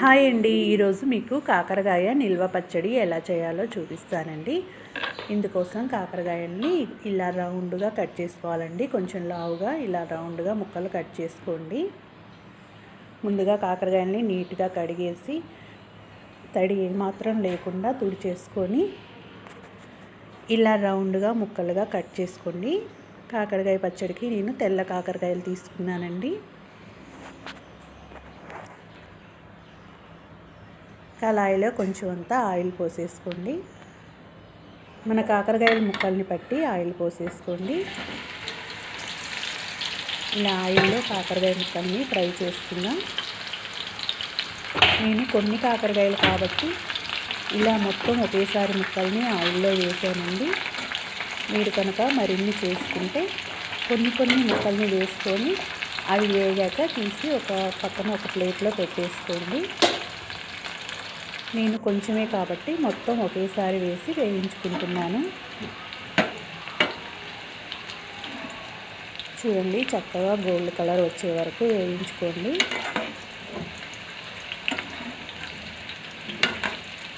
Hi అండి ఈరోజు మీకు కాకరకాయ నిల్వ పచ్చడి ఎలా చేయాలో చూపిస్తానండి. ఇందుకోసం కాకరకాయల్ని ఇలా రౌండ్గా కట్ చేసుకోవాలండి. కొంచెం లావుగా ఇలా రౌండ్గా ముక్కలు కట్ చేసుకోండి. ముందుగా కాకరకాయల్ని నీట్గా కడిగేసి తడి ఏమాత్రం లేకుండా తుడిచేసుకొని ఇలా రౌండ్గా ముక్కలుగా కట్ చేసుకోండి. కాకరకాయ పచ్చడికి నేను తెల్ల కాకరకాయలు తీసుకున్నానండి. కళాయిలో కొంచెం అంతా ఆయిల్ పోసేసుకోండి. మన కాకరకాయల ముక్కల్ని పట్టి ఆయిల్ పోసేసుకోండి. ఇలా ఆయిల్లో కాకరకాయ ముక్కల్ని ఫ్రై చేసుకుందాం. నేను కొన్ని కాకరకాయలు కాబట్టి ఇలా మొత్తం ఒకేసారి ముక్కల్ని ఆయిల్లో వేసానండి. మీరు కనుక మరిన్ని చేసుకుంటే కొన్ని కొన్ని ముక్కల్ని వేసుకొని అవి వేగాక తీసి ఒక పక్కన ఒక ప్లేట్లో పెట్టేసుకోండి. నేను కొంచెమే కాబట్టి మొత్తం ఒకేసారి వేసి వేయించుకుంటున్నాను. చూడండి చక్కగా గోల్డ్ కలర్ వచ్చే వరకు వేయించుకోండి.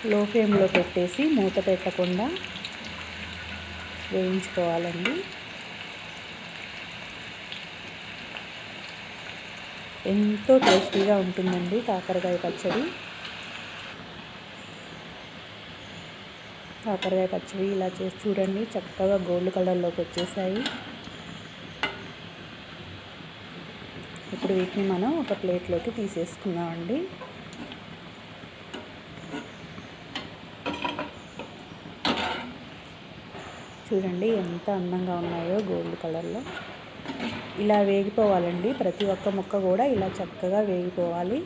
లో ఫ్లేమ్లో పెట్టేసి మూత పెట్టకుండా వేయించుకోవాలండి. ఎంతో టేస్టీగా ఉంటుందండి కాకరకాయ పచ్చడి. కాకరకాయ పచ్చివి ఇలా చేసి చూడండి. చక్కగా గోల్డ్ కలర్లోకి వచ్చేసాయి. ఇప్పుడు వీటిని మనం ఒక ప్లేట్లోకి తీసేసుకుందామండి చూడండి ఎంత అందంగా ఉన్నాయో గోల్డ్ కలర్లో ఇలా వేగిపోవాలండి. ప్రతి ఒక్క ముక్క కూడా ఇలా చక్కగా వేగిపోవాలి.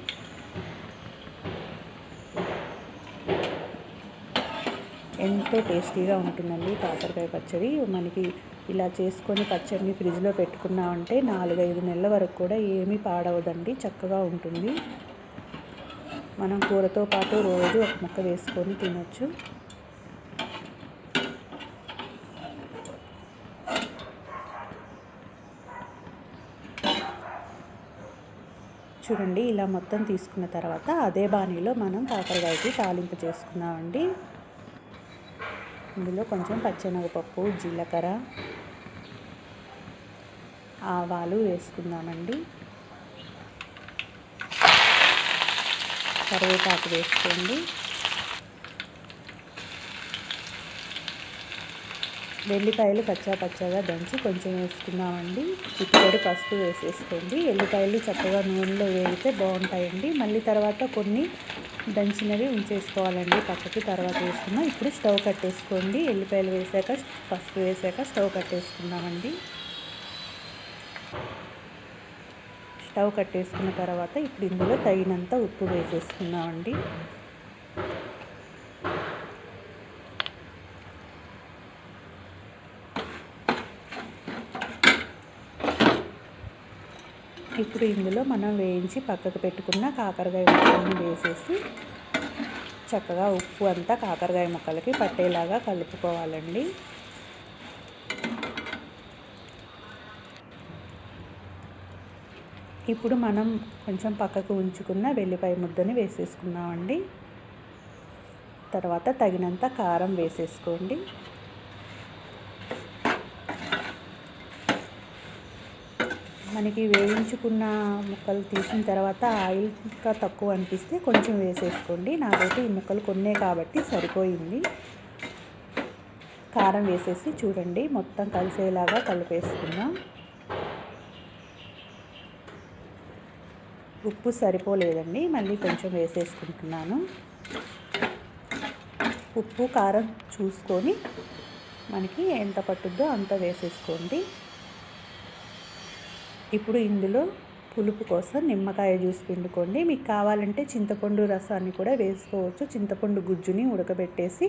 ఎంతో టేస్టీగా ఉంటుందండి కాకరకాయ పచ్చడి. మనకి ఇలా చేసుకొని పచ్చడిని ఫ్రిడ్జ్లో పెట్టుకున్నామంటే నాలుగైదు నెలల వరకు కూడా ఏమీ పాడవదండి చక్కగా ఉంటుంది. మనం కూరతో పాటు రోజు ఒక ముక్క వేసుకొని తినొచ్చు. చూడండి ఇలా మొత్తం తీసుకున్న తర్వాత అదే బాణీలో మనం కాకరకాయకి తాలింపు చేసుకున్నామండి ఇందులో కొంచెం పచ్చెనగపప్పు జీలకర్ర ఆవాలు వేసుకుందామండి. కరివేపాకు వేసుకోండి. వెల్లిపాయలు పచ్చా పచ్చగా దంచి కొంచెం వేసుకున్నామండి చిక్కుడు పసుపు వేసేసుకోండి. ఎల్లిపాయలు చక్కగా నూనెలో వేగితే బాగుంటాయండి. మళ్ళీ తర్వాత కొన్ని దంచినవి ఉంచేసుకోవాలండి. పక్కకి తర్వాత వేసుకున్నాం. ఇప్పుడు స్టవ్ కట్టేసుకోండి. ఎల్లిపాయలు వేసాక పసుపు వేసాక స్టవ్ కట్టేసుకున్నామండి స్టవ్ కట్టేసుకున్న తర్వాత ఇప్పుడు ఇందులో తగినంత ఉప్పు వేసేసుకున్నామండి ఇప్పుడు ఇందులో మనం వేయించి పక్కకు పెట్టుకున్న కాకరకాయ ముక్కలను వేసేసి చక్కగా ఉప్పు అంతా కాకరకాయ ముక్కలకి పట్టేలాగా కలుపుకోవాలండి. ఇప్పుడు మనం కొంచెం పక్కకు ఉంచుకున్న వెల్లిపాయ ముద్దని వేసేసుకున్నామండి తర్వాత తగినంత కారం వేసేసుకోండి. మనకి వేయించుకున్న ముక్కలు తీసిన తర్వాత ఆయిల్ ఇంకా తక్కువ అనిపిస్తే కొంచెం వేసేసుకోండి. నాకైతే ఈ ముక్కలు కొన్నే కాబట్టి సరిపోయింది. కారం వేసేసి చూడండి మొత్తం కలిసేలాగా కలిపేసుకుందాం. ఉప్పు సరిపోలేదండి మళ్ళీ కొంచెం వేసేసుకుంటున్నాను. ఉప్పు కారం చూసుకొని మనకి ఎంత పట్టుద్దో అంత వేసేసుకోండి. ఇప్పుడు ఇందులో పులుపు కోసం నిమ్మకాయ జ్యూస్ పిండుకోండి. మీకు కావాలంటే చింతపండు రసాన్ని కూడా వేసుకోవచ్చు. చింతపండు గుజ్జుని ఉడకబెట్టేసి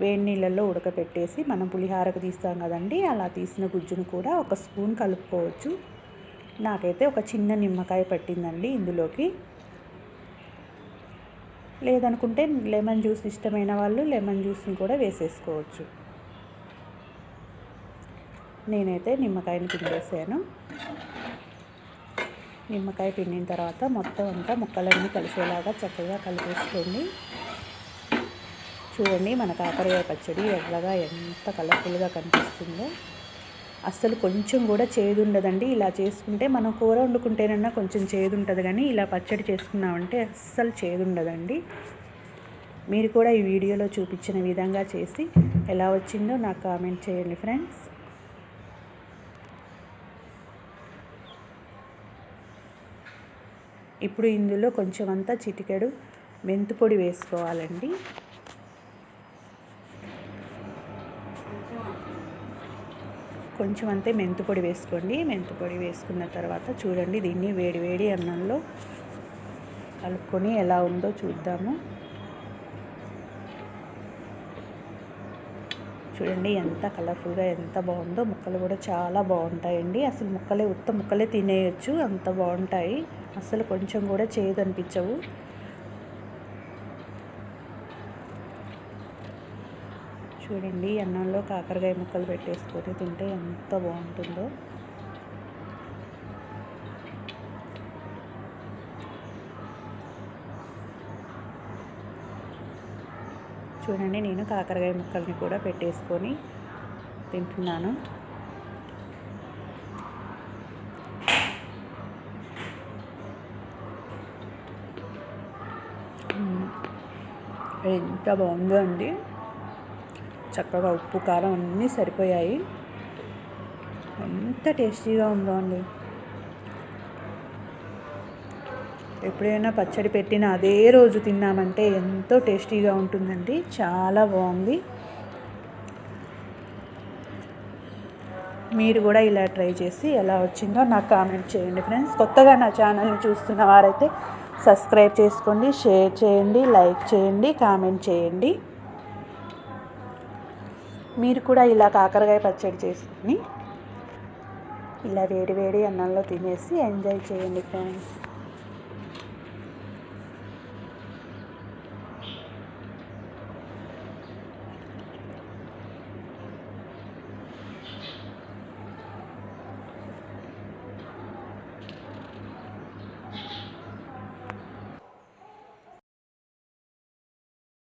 వేడి నీళ్ళల్లో ఉడకబెట్టేసి మనం పులిహారకు తీస్తాం కదండి. అలా తీసిన గుజ్జును కూడా ఒక స్పూన్ కలుపుకోవచ్చు. నాకైతే ఒక చిన్న నిమ్మకాయ పట్టిందండి ఇందులోకి. లేదనుకుంటే లెమన్ జ్యూస్ ఇష్టమైన వాళ్ళు లెమన్ జ్యూస్ని కూడా వేసేసుకోవచ్చు. నేనైతే నిమ్మకాయని పిండేసాను. నిమ్మకాయ పిండిన తర్వాత మొత్తం అంతా ముక్కలన్నీ కలిసేలాగా చక్కగా కలిపేసుకోండి. చూడండి మన కాకరకాయ పచ్చడి ఎర్రగా ఎంత కలర్ఫుల్గా కనిపిస్తుందో. అస్సలు కొంచెం కూడా చేదు ఉండదండి ఇలా చేసుకుంటే మనం కూర వండుకుంటేనన్నా కొంచెం చేదు ఉంటుంది కానీ ఇలా పచ్చడి చేసుకున్నామంటే అస్సలు చేదు ఉండదండి మీరు కూడా ఈ వీడియోలో చూపించిన విధంగా చేసి ఎలా వచ్చిందో నాకు కామెంట్ చేయండి ఫ్రెండ్స్. ఇప్పుడు ఇందులో కొంచెం అంతా చిటికెడు మెంతు పొడి వేసుకోవాలండి. కొంచెం అంతే మెంతు పొడి వేసుకోండి. మెంతు పొడి వేసుకున్న తర్వాత చూడండి దీన్ని వేడి వేడి అన్నంలో కలుపుకొని ఎలా ఉందో చూద్దాము. చూడండి ఎంత కలర్ఫుల్గా ఎంత బాగుందో. ముక్కలు కూడా చాలా బాగుంటాయండి. అసలు ముక్కలే ఉత్త ముక్కలే తినేయచ్చు అంత బాగుంటాయి. అసలు కొంచెం కూడా చేదు అనిపించవు చూడండి అన్నంలో కాకరకాయ ముక్కలు పెట్టేసుకొని తింటే ఎంత బాగుంటుందో. చూడండి నేను కాకరకాయ ముక్కల్ని కూడా పెట్టేసుకొని తింటున్నాను. ఎంత బాగుందో అండి. చక్కగా ఉప్పు కారం అన్నీ సరిపోయాయి. ఎంత టేస్టీగా ఉందో అండి. ఎప్పుడైనా పచ్చడి పెట్టిన అదే రోజు తిన్నామంటే ఎంతో టేస్టీగా ఉంటుందండి. చాలా బాగుంది. మీరు కూడా ఇలా ట్రై చేసి ఎలా వచ్చిందో నాకు కామెంట్ చేయండి ఫ్రెండ్స్. కొత్తగా నా ఛానల్ని చూస్తున్న వారైతే సబ్స్క్రైబ్ చేసుకోండి షేర్ చేయండి లైక్ చేయండి కామెంట్ చేయండి. మీరు కూడా ఇలా కాకరకాయ పచ్చడి చేసుకుని ఇలా వేడి వేడి అన్నంలో తినేసి ఎంజాయ్ చేయండి ఫ్రెండ్స్